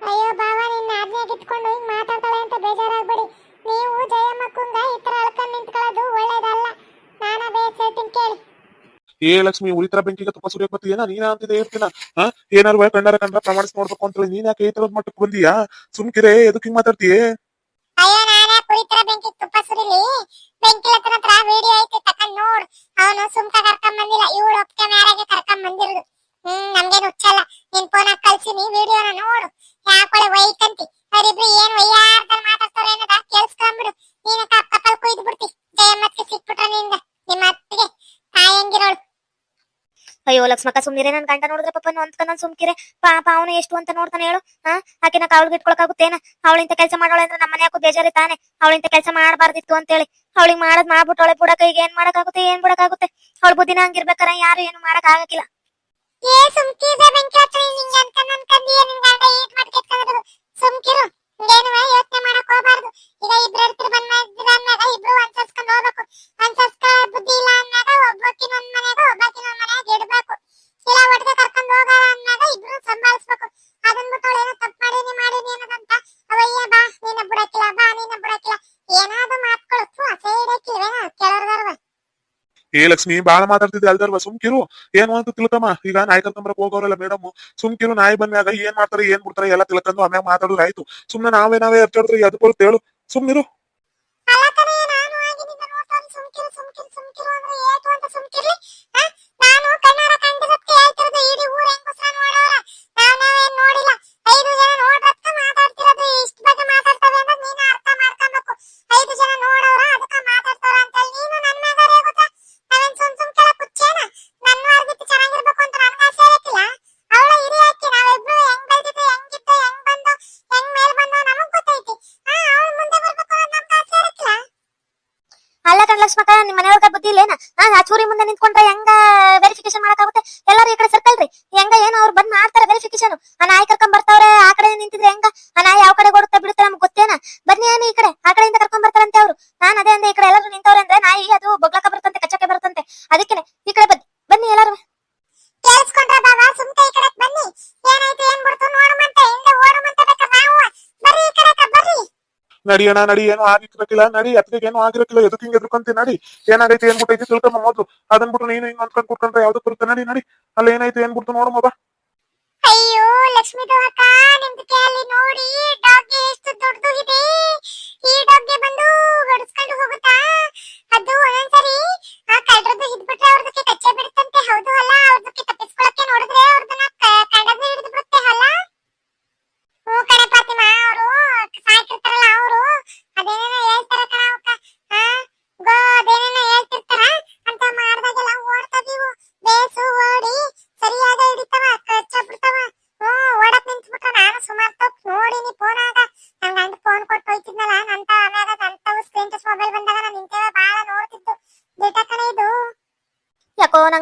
ಅಯ್ಯೋ ಬಾವ ನಿನ್ನ ಆಜ್ಞೆಗೆ ಇಟ್ಕೊಂಡು ಹಿಂಗ್ ಮಾತಾಡ್ತಾಳೆ ಅಂತ ಬೇಜಾರಾಗ್ಬೇಡಿ. ನೀವು ಜಯಮ್ಮಕ್ಕಂಗ ಈ ತರ ಅಳ್ಕೊಂಡ್ ನಿಂತ್ಕೊಳ್ಳೋದು ಒಳ್ಳೇದಲ್ಲ. ನಾನ ಬೇಸ್ ಕೇಳಿ. ಏ ಲಕ್ಷ್ಮಿ ಉಳಿತರ ಬೆಂಕಿಗೆ ತುಪ್ಪ ಸುರಿಯಕ್ ಬರ್ತೀಯಾ? ನೀನ ಅಂತಿದೆ ಇರ್ತೀನ ಹಾ ಏನಾರು ಕಂಡಾರ ಕಂಡ್ರ ಪ್ರಮಾಣಿಸ್ ನೋಡ್ಬೇಕು ಅಂತ ಹೇಳಿ ನೀನ್ ಯಾಕೆ ಈ ತರದ್ ಮಟ್ಟಕ್ಕೆ ಬಂದಿಯಾ? ಸುಮ್ಕಿರೆ ಎದಕ್ ಹಿಂಗ್ ಮಾತಾಡ್ತೀಯೇ? ಅಯ್ಯೋ ನಾನೇ ಕುರಿತರ ಬೆಂಕಿ ತುಪ್ಪ ಸುರಿಲಿ. ಬೆಂಕಿ ಹತ್ರ ಹತ್ರ ವಿಡಿಯೋ ಐತಿ ತಕೊಂಡ್ ನೋಡ್. ಅವನು ಸುಮ್ಕ ಕರ್ಕೊಂಡ್ ಬಂದಿಲ್ಲ. ಇವಳು ಒಪ್ಕೆ ಮ್ಯಾರೇಜ್ ಕರ್ಕೊಂಡ್ ಬಂದಿರೋದು. ಹ್ಮ್, ನಮ್ಗೇನು ಹುಚ್ಚಲ್ಲ. ನಿನ್ ಫೋನ್ ಕಳ್ಸಿನಿ ವಿಡಿಯೋನ ನೋಡು. ಯಾಕೊಳೆ ವೈಕಂತಿ ಅಯ್ಯೋ, ಲಕ್ಷ್ಮಕ್ಕ ಸುಮ್ನಿರೇ ನನ್ ಗಂಡ ನೋಡಿದ್ರೆ ಪಪ್ಪ ಅಂತ ನನ್ ಸುಮ್ಕಿರೆ. ಪಾಪ ಅವನು ಎಷ್ಟು ಅಂತ ನೋಡ್ತಾನೆ ಹೇಳು ಹಾ ಆಕಿನ ಕಾವಲ್ಗೆ ಇಟ್ಕೊಳಕಾಗುತ್ತೇನ ಅವಳಿಂತ ಕೆಲಸ ಮಾಡೋಳೆ ಅಂದ್ರೆ ನಮ್ಮ ಯಾಕೋ ಬೇಜಾರಿ ತಾನೆ? ಅವಳಿಂತ ಕೆಲಸ ಮಾಡಬಾರ್ದಿತ್ತು ಅಂತೇಳಿ. ಅವಳಿಗೆ ಮಾಡದ್ ಮಾಡ್ಬಿಟ್ಟವಳೆ ಬುಡಕ ಈಗ ಏನ್ ಮಾಡಕ್ಕಾಗುತ್ತೆ, ಏನ್ ಬಿಡಕಾಗುತ್ತೆ ಅವಳ ಬುದ್ಧಿನ ಹಂಗಿರ್ಬೇಕಾರ ಯಾರು ಏನು ಮಾಡಕ್ ಆಗಕ್ಕಿಲ್ಲ ಏ ಬೆಂಕಿ ಅಂತ ಸುಮ್ಕಿರು ಹಿಂಗೇನುವೆ ಯೋಚನೆ ಮಾಡಕ್ ಹೋಗ್ಬಾರ್ದು. ಈಗ ಇಬ್ರು ಇರ್ತಿರ್, ಬಂದ್ ಇಬ್ರು ಅನ್ಸರ್ಸ್ಕೊಂಡ್ ಹೋಗ್ಬೇಕು. ಅನ್ಸರ್ಸ್ಕ ಏ ಲಕ್ಷ್ಮಿ ಬಾಳ ಮಾತಾಡ್ತಿದ್ದೆ ಅಲ್ದಲ್ವಾ ಸುಮ್ಕಿರು ಏನು ಅಂತ ತಿಳ್ಕಮ್ಮ? ಈಗ ನಾಯಿ ಕರ್ಕೊಂಬರಕ್ ಹೋಗೋರಲ್ಲ ಮೇಡಮ್ ಸುಮ್ಕಿರು ನಾಯಿ ಬಂದಾಗ ಏನ್ ಮಾಡ್ತಾರೆ ಏನ್ ಬಿಡ್ತಾರೆ ಎಲ್ಲ ತಿಳ್ಕೊಂಡು ಆಮ್ಯಾಗ ಮಾತಾಡೋದು ಆಯ್ತು. ಸುಮ್ನೆ ನಾವೇ ನಾವೇ ಎರ್ಚಾಡಿದ್ರೆ ಸುಮ್ಕಿರು ಬರುತ್ತೆ ಹೇಳು ಸುಮ್ನಿರು ಅಂತ ಕಣೆ, ನಾನು ಆಗಿನಿಂದ ನೋಡ್ತಾನೆ ಸುಮ್ಕಿರು ಲಕ್ಷ್ಮಕ್ಕ ನಿಮ್ ಮನೆಯವ್ರ ಬುದ್ಧಿ ಇಲ್ಲೇನ ಆ ಚೂರಿ ಮುಂದೆ ನಿಂತ್ಕೊಂಡ್ರೆ ಹೆಂಗ ವೆರಿಫಿಕೇಶನ್ ಮಾಡಕ್ಕಾಗುತ್ತೆ? ಎಲ್ಲಾರು ಈ ಕಡೆ ಸರ್ಕಲ್ರಿ ಹೆಂಗ ಏನೋ ಅವ್ರು ಬಂದ್ ಮಾಡ್ತಾರೆ ವೆರಿಫಿಕೇಶನ್ ಆ ನಾಯಿ ಕರ್ಕೊಂಡ್ ಬರ್ತಾವ್ರೆ, ಆ ಕಡೆ ನಿಂತಿದ್ರೆ ಹೆಂಗ? ಆ ನಾಯಿ ಯಾವ ಕಡೆ ಓಡುತ್ತಾ ಬಿಡುತ್ತೆ ನಮ್ಗೆ ಗೊತ್ತೇನ? ಬನ್ನಿ ಏನು ಈ ಕಡೆ. ಆ ಕಡೆಯಿಂದ ಕರ್ಕೊಂಡ್ ಬರ್ತಾರಂತೆ ಅವ್ರು. ನಾನು ಅದೇ ಅಂದೆ ಈ ಕಡೆ ಎಲ್ಲರೂ ನಿಂತವ್ರೆ ಅಂದ್ರೆ ನಾಯಿ ಅದು ಬೊಗ್ಲಕ ಬರ್ತಂತೆ ಕಚ್ಚಕ್ಕೆ ಬರ್ತಂತೆ ಅದಕ್ಕೇನೆ ನಡಿಯಣ ನಡಿ ಏನು ಆಗಿರಕ್ಕಿಲ್ಲ ನಡಿ ಅತ್ತಿಗೆ ಏನು ಆಗಿರಕ್ಕಿಲ್ಲ ಎದಕ್ಕೆ ಹಿಂಗೆ ಎದ್ರಕಂತಿ, ನಡಿ. ಏನಾಗೈತಿ ಏನ್ ಬಿಟ್ಟೈತಿ ತಿಳ್ಕೊಂಬ ಮೊದ್ಲು. ಅದನ್ ಬಿಟ್ಟು ನೀನು ಹಿಂಗ್ ಅನ್ಕೊಂಡ್ ಕುತ್ಕೊಂಡ್ರೆ ಯಾವ್ದು ಬರುತ್ತೆ? ನಡಿ ನಡಿ. ಅಲ್ಲಿ ಏನಾಯ್ತು ಏನ್ ಬಿಡ್ತು ನೋಡು ಮಗ ಅಯ್ಯೋ ಅಕ್ಕ ನೋಡಿ ಎಷ್ಟು ದೊಡ್ಡದಿದೆ ಈ ಡಾಗ್ಗೆ ಬಂದು ಹೋಗುತ್ತಾ? ಅದು ಆ ಕಚ್ಚೆ ಹೌದು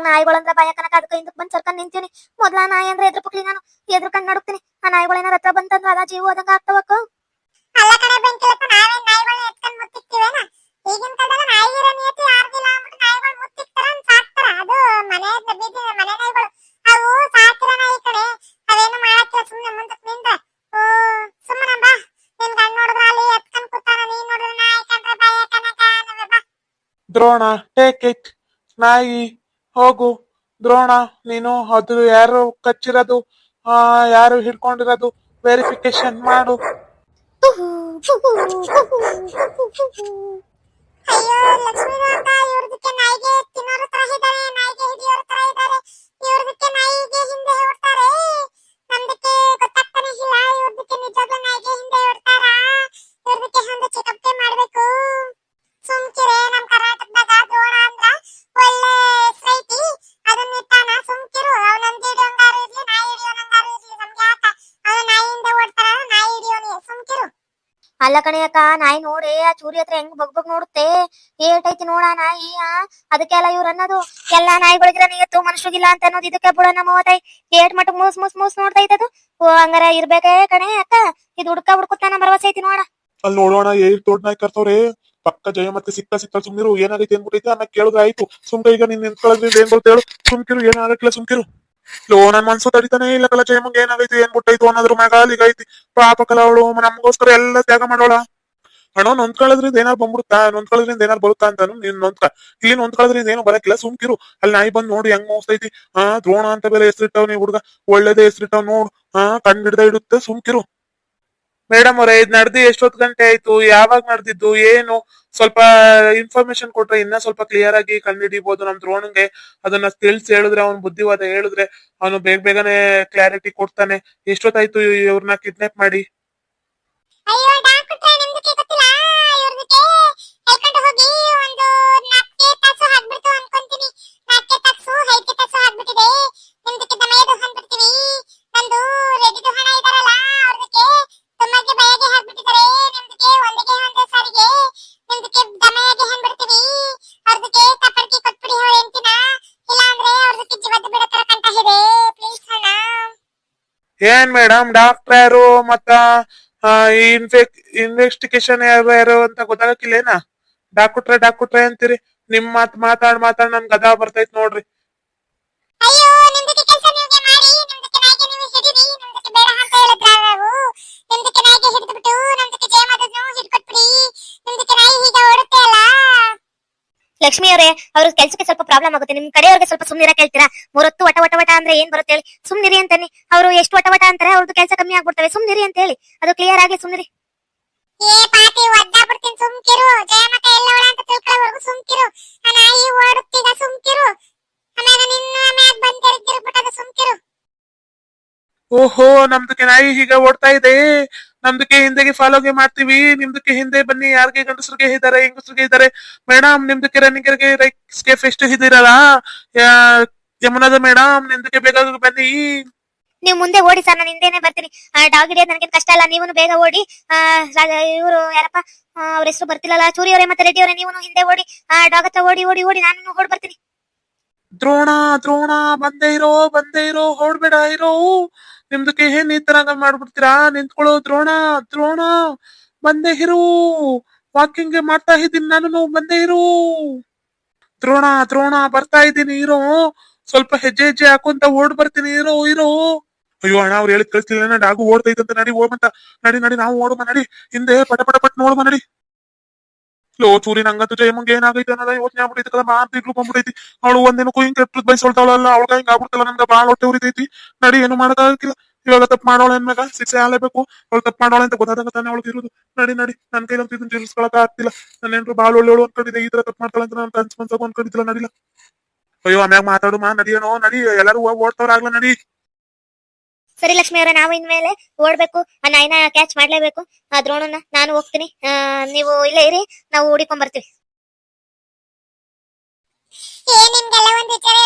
ನಾಯಿಗಳಂದ್ರ ಭಯ ಕನಕ ಅದಕ್ಕೆ ಹಿಂದಕ್ ಬಂದ್ ಸರ್ಕೊಂಡ್ ನಿಂತೀನಿ. ಮೊದ್ಲ ನಾಯಿ ಅಂದ್ರೆ ಎದ್ರ ಪುಕ್ಲಿ ನಾನು. ಎದ್ರಕಂಡ್ ನಡುಕ್ತೀನಿ. ಆ ನಾಯಿಗಳೇನಾರ ಹತ್ರ ಬಂತಂದ್ರ ಅದ ಜೀವ ಹೋದಂಗ ಆಗ್ತಾವಕ್ಕ. ಅಲ್ಲ ಕಡೆ ಬೆಂಕಿಲತ್ತ ನಾವೇ ನಾಯಿಗಳನ್ನ ಎತ್ಕೊಂಡ್ ಮುತ್ತಿಕ್ತಿವೇನ? ಈಗಿನ ಇರೋ ನಿಯತಿ ಯಾರ್ದಿಲ್ಲ ಅಂದ್ಬಿಟ್ಟು ನಾಯಿಗಳು ಮುತ್ತಿಕ್ತಾರ ಅಂತ ಸಾಕ್ತಾರ. ಅದು ಮನೆ ಬೀದಿ ಮನೆ ನಾಯಿಗಳು. ಅವು ಸಾಕಿರ ನಾಯಿ ಕಡೆ ಅವೇನು ಸುಮ್ಮನೆ ಮುಂದಕ್ ನಿಂದ್ರೆ. ಓ ಸುಮ್ಮನೆ ಬಾ. ನಿನ್ ಗಂಡ ನೋಡಿದ್ರ ಅಲ್ಲಿ ಎತ್ಕೊಂಡ್ ಕೂತಾನ ನೀನ್ ನೋಡಿದ್ರ ನಾಯಿ ಕಂಡ್ರೆ ಕನಕ ಬಾ. ದ್ರೋಣ ಟೇಕ್ ಇಟ್ ನಾಯಿ ಹೋಗು ದ್ರೋಣ ನೀನು ಅದು ಯಾರು ಕಚ್ಚಿರೋದು ಯಾರು ಹಿಡ್ಕೊಂಡಿರೋದು ವೆರಿಫಿಕೇಶನ್ ಮಾಡು. ಅಯ್ಯೋ ಲಕ್ಷ್ಮೀನಾಥ ಇವ್ರದಕ್ಕೆ ನಾಯಿಗೆ ಅಲ್ಲ ಕಣಿಯಕ್ಕ ನಾಯಿ ನೋಡಿ, ಆ ಚೂರಿ ಹತ್ರ ಹೆಂಗ್ ಬಗ್ ಬಗ್ ನೋಡುತ್ತೆ? ಏಟೈತಿ ನೋಡ ನಾಯಿ, ಆ? ಅದಕ್ಕೆಲ್ಲ ಇವ್ರು ಅನ್ನೋದು, ಎಲ್ಲಾ ನಾಯಿಗಳಿಗಿರ ನಿಯತ್ತು ಮನುಷ್ಯಗಿಲ್ಲ ಅಂತ ಅನ್ನೋದು ಇದಕ್ಕೆ ಬಿಡ ನಮ್ಮ ತಾಯಿ ಏಟ್ ಮಟ್ಟ ಮೂಸ್ ಮೂಸ್ ಮೂಸ್ ನೋಡ್ತಾ ಓ, ಹಂಗಾರ ಇರ್ಬೇಕೇ ಕಣೆ ಅಕ್ಕ. ಇದು ಹುಡ್ಕ ಹುಡ್ಕುತ್ತಾನ ಭರವಸೆ ಐತಿ ನೋಡ. ಅಲ್ಲಿ ನೋಡೋಣ ಏರ್ ತೋಟ ನಾಯಿ ಕರ್ತವ್ರೆ ಪಕ್ಕ ಜಯ ಮತ್ತೆ ಸಿಕ್ಕ ಸಿಕ್ಕ ಸುಮ್ಮಿರು ಏನಾಗೈತೆ ಏನ್ಬಿಟ್ಟೈತೆ ಅನ್ನ ಕೇಳಿದ್ರೆ ಆಯ್ತು. ಸುಮ್ಕ ಈಗ ನಿನ್ ನಿಂತ್ಕೊಳ್ಳೋದ್ರಿಂದ ಏನ್ ಬರುತ್ತೆ ಹೇಳು ಸುಮ್ಕಿರು ಏನಾಗಕ್ಕಿಲ್ಲ ಸುಮ್ಕಿರು. ಲೋ ನನ್ ಮನ್ಸು ತಡಿತಾನೆ ಇಲ್ಲ ಕಲ ಜಯಮಂಗ್ ಏನಾಗೈತಿ, ಏನ್ ಬಿಟ್ಟೈತು ಅನ್ನೋದ್ರ ಮ್ಯಾಗ ಅಲ್ಲಿಗೈತಿ ಪಾಪ ಕಲ ಅವಳು, ನಮಗೋಸ್ಕರ ಎಲ್ಲ ತ್ಯಾಗ ಮಾಡೋಳ. ಹಣ ನೊಂದ್ಕೊಳ್ಳೋದ್ರಿಂದ ಏನಾರು ಬಂದ್ಬಿಡುತ್ತಾ? ನೊಂದ್ಕೊಳ್ಳೋದ್ರಿಂದ ಏನಾರು ಬರುತ್ತಾ ಅಂತಾನು ನೀನ್ ನೊಂದ್ಕ. ಇಲ್ಲಿ ನೊಂದ್ಕೊಳ್ಳೋದ್ರಿಂದ ಏನು ಬರಕಿಲ್ಲ ಸುಮ್ಕಿರು ಅಲ್ಲಿ ನಾಯಿ ಬಂದ್ ನೋಡಿ ಹೆಂಗ್ ಮೋಸ್ತೈತಿ ಹಾ ದ್ರೋಣ ಅಂತ ಬೇರೆ ಹೆಸರಿಟ್ಟವ್ ನೀ ಹುಡುಗ. ಒಳ್ಳೇದೇ ಹೆಸರಿಟ್ಟವ್ ನೋಡ್. ಹಾ ಕಣ್ ಹಿಡ್ದ ಇಡುತ್ತೆ ಸುಮ್ಕಿರು ಮೇಡಮ್ ಅವರೇ, ಇದು ನಡೆದು ಎಷ್ಟೊತ್ತು ಗಂಟೆ ಆಯ್ತು? ಯಾವಾಗ ನಡೆದಿದ್ದು? ಏನು? ಸ್ವಲ್ಪ ಇನ್ಫಾರ್ಮೇಶನ್ ಕೊಟ್ರೆ ಇನ್ನ ಸ್ವಲ್ಪ ಕ್ಲಿಯರ್ ಆಗಿ ಕಂಡುಹಿಡಿಬಹುದು ನಮ್ ದ್ರೋಣಂಗೆ. ಅದನ್ನ ತಿಳಿಸಿ ಹೇಳಿದ್ರೆ, ಅವ್ನ ಬುದ್ಧಿವಾದ ಹೇಳಿದ್ರೆ, ಅವನು ಬೇಗ ಬೇಗನೆ ಕ್ಲಾರಿಟಿ ಕೊಡ್ತಾನೆ. ಎಷ್ಟೊತ್ತಾಯ್ತು ಇವ್ರನ್ನ ಕಿಡ್ನಾಪ್ ಮಾಡಿ? ಏನ್ ಮೇಡಮ್? ಡಾಕ್ಟರ್ ಯಾರು ಮತ್ತ ಇನ್ಫೆಕ್ ಇನ್ವೆಸ್ಟಿಗೇಷನ್ ಯಾರು ಯಾರು ಅಂತ ಗೊತ್ತಾಗಕ್ಕಿಲ್ಲೇನ? ಡಾಕ್ಟ್ರೆ ಡಾಕ್ಟ್ರೆ ಅಂತೀರಿ. ನಿಮ್ ಮಾತ್ ಮಾತಾಡ್ ಮಾತಾಡ್ ನನ್ ಗದಾ ಬರ್ತೈತ್ ನೋಡ್ರಿ. ಲಕ್ಷ್ಮಿ ಅವರೇ, ಅವ್ರ ಕೆಲ್ಸಕ್ಕೆ ಸ್ವಲ್ಪ ಪ್ರಾಬ್ಲಮ್ ಆಗುತ್ತೆ. ನಿಮ್ ಕಡೆಯವ್ರಿಗೆ ಸ್ವಲ್ಪ ಸುಮ್ನಿರ ಕೇಳ್ತೀರಾ? ಮೂರೊತ್ತು ವಟ ವಟ ವಟ ಅಂದ್ರೆ ಏನ್ ಬರುತ್ತೆ ಹೇಳಿ? ಸುಮ್ನಿರಿ ಅಂತಾನೆ ಅವರು ಎಷ್ಟು ವಟ ವಟ ಅಂತಾರೆ, ಅವ್ರದ್ದು ಕೆಲಸ ಕಮ್ಮಿ ಆಗ್ಬಿಡ್ತವೆ. ಸುಮ್ನಿರಿ ಅಂತ ಹೇಳಿ. ಅದು ಕ್ಲಿಯರ್ ಆಗ್ಲಿ ಸುಮ್ನಿರಿ. ಓಹೋ ನಮ್ದಕ್ಕೆ ನಾಯಿ ಹೀಗ ಓಡ್ತಾ ಇದೆ. ನಮ್ದಕ್ಕೆ ಹಿಂದೆಗೆ ಫಾಲೋಗೆ ಮಾಡ್ತೀವಿ. ನಿಮ್ದಕ್ಕೆ ಹಿಂದೆ ಬನ್ನಿ ಯಾರಿಗೆ ಗಂಡಸರಿಗೆ ಇದ್ದಾರೆ ಹೆಂಗಸರಿಗೆ ಇದ್ದಾರೆ. ಮೇಡಮ್ ನಿಮ್ದಕ್ಕೆ ರನ್ನಿಂಗರಿಗೆ ರೈಕ್ಸ್ಗೆ ಫೆಸ್ಟ್ ಇದ್ದೀರಲ್ಲ? ಯಮುನಾದ ಮೇಡಮ್ ನಿಮ್ದಕ್ಕೆ ಬೇಗ ಬನ್ನಿ. ನೀವು ಮುಂದೆ ಓಡಿ ಸರ್ ನಾನು ಹಿಂದೆನೆ ಬರ್ತೀನಿ. ಡಾಗ್ ಹಿಡಿಯೋದು ನನಗೆ ಕಷ್ಟ ಅಲ್ಲ. ನೀವು ಬೇಗ ಓಡಿ. ಇವರು ಯಾರಪ್ಪ? ಅವ್ರ ಹೆಸರು ಬರ್ತಿಲ್ಲಲ್ಲ. ಚೂರಿ ಅವರೇ ಮತ್ತೆ ರೆಡ್ಡಿ ಅವರೇ ನೀವು ಹಿಂದೆ ಓಡಿ. ಡಾಗ್ ಹತ್ರ ಓಡಿ ಓಡಿ ಓಡಿ ನಾನು ಓಡ್ ಬರ್ತೀನಿ. ದ್ರೋಣ ದ್ರೋಣ ಬಂದೇ ಇರೋ ಬಂದೇ ಇರೋ ಓಡ್ಬೇಡ ಇರೋ. ನಿಮ್ದಕ್ಕೆ ಏನ್ ಈ ತರ ಮಾಡ್ಬಿಡ್ತೀರಾ? ನಿಂತ್ಕೊಳ್ಳೋ ದ್ರೋಣ ದ್ರೋಣ, ಬಂದೆ ಇರು. ವಾಕಿಂಗ್ ಮಾಡ್ತಾ ಇದ್ದೀನಿ ನಾನು ಬಂದೆ ಇರು. ದ್ರೋಣ ದ್ರೋಣ, ಬರ್ತಾ ಇದ್ದೀನಿ, ಇರೋ. ಸ್ವಲ್ಪ ಹೆಜ್ಜೆ ಹೆಜ್ಜೆ ಹಾಕೊಂತ ಓಡ್ ಬರ್ತೀನಿ, ಇರೋ ಇರೋ. ಅಯ್ಯೋ ಅಣ್ಣ, ಅವ್ರು ಹೇಳಿ ಕಳಿಸ್ತಿಲ್ಲ ಡಾಗು ಓಡ್ತೈತಂತ ನಡಿ ಓಡ್ಬಂತ ನಡಿ ನಡಿ, ನಾವು ಓಡ್ಬ ನಡಿ. ಹಿಂದೆ, ಪಟ ಪಟ, ಪಟ್ ನೋಡ್ಬ ನಡಿ. ಲೋ ಚೂರಿ ನಂಗಂತೂ ಜಯಮ್ಮಂಗೆ ಏನಾಗೈತೆ ಅನ್ನೋದ ಯೋಚನೆ ಆಗ್ಬಿಟ್ಟೈತಿ ಕದ ಮಾರ್ ಇಗ್ಲು ಬಂದ್ಬಿಟ್ಟೈತಿ ಅವಳು ಒಂದಿನಕ್ಕೂ ಹಿಂಗ್ ಕೆಟ್ಟದ್ ಬಯಸೊಳ್ತಾವಳಲ್ಲ ಅವಳಗ ಹಿಂಗ್ ಆಗ್ಬಿಡ್ತಲ್ಲ, ನನ್ಗ ಬಾಳ ಹೊಟ್ಟೆ ಉರಿತೈತಿ. ನಡಿ, ಏನು ಮಾಡಕ್ಕಾಗಿಲ್ಲ ಇವಾಗ ತಪ್ಪು ಮಾಡೋಳ ಅನ್ಮ್ಯಾಗ ಶಿಕ್ಷೆ ಆಗ್ಲೇಬೇಕು. ಅವಳು ತಪ್ಪು ಮಾಡೋಳ ಅಂತ ಗೊತ್ತಾದಾಗ ತಾನೇ ಅವಳಿಗೆ ಇರೋದು. ನಡಿ ನಡಿ, ನನ್ ಕೈಲಂತ ಇದನ್ನ ತಿಳಿಸ್ಕೊಳಕ್ ಆಗ್ತಿಲ್ಲ. ನನ್ನ ಏನ್ರು ಬಾಳ ಒಳ್ಳೆಯವಳು ಅನ್ಕೊಂಡಿದ್ದೆ, ಈ ತರ ತಪ್ಪು ಮಾಡ್ತಾಳಂತ ನಾನು ಕನ್ಸ್ ಅನ್ಕೊಂಡಿದ್ದಿಲ್ಲ ನಡಿಲ್ಲ ಅಯ್ಯೋ, ಆಮ್ಯಾಗ ಮಾತಾಡು ಮಾ ನಡಿಯೋ ನಡಿ, ಎಲ್ಲರೂ ಆಗ್ಲಾ ನಡಿ. ಸರಿ ಲಕ್ಷ್ಮಿ ಅವರ, ನಾವು ಇನ್ಮೇಲೆ ಓಡ್ಬೇಕು. ಆ ನಾಯಿನ ಕ್ಯಾಚ್ ಮಾಡ್ಲೇಬೇಕು. ಆ ದ್ರೋಣನ ನಾನು ಹೋಗ್ತೀನಿ. ನೀವು ಇಲ್ಲೇ ಇರಿ, ನಾವು ಹುಡಿಕೊಂಡ್ ಬರ್ತೀವಿ ವಿಚಾರ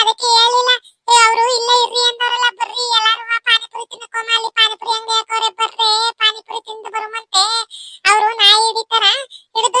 ಅದಕ್ಕೆ ಅವರು ಇಲ್ಲೇ ಪಾನಿಪುರಿ ಪಾನಿಪುರಿ ಪಾನಿಪುರಿ ನಾಯಿ ಹಿಡಿತಾರ. ಹಿಡಿದು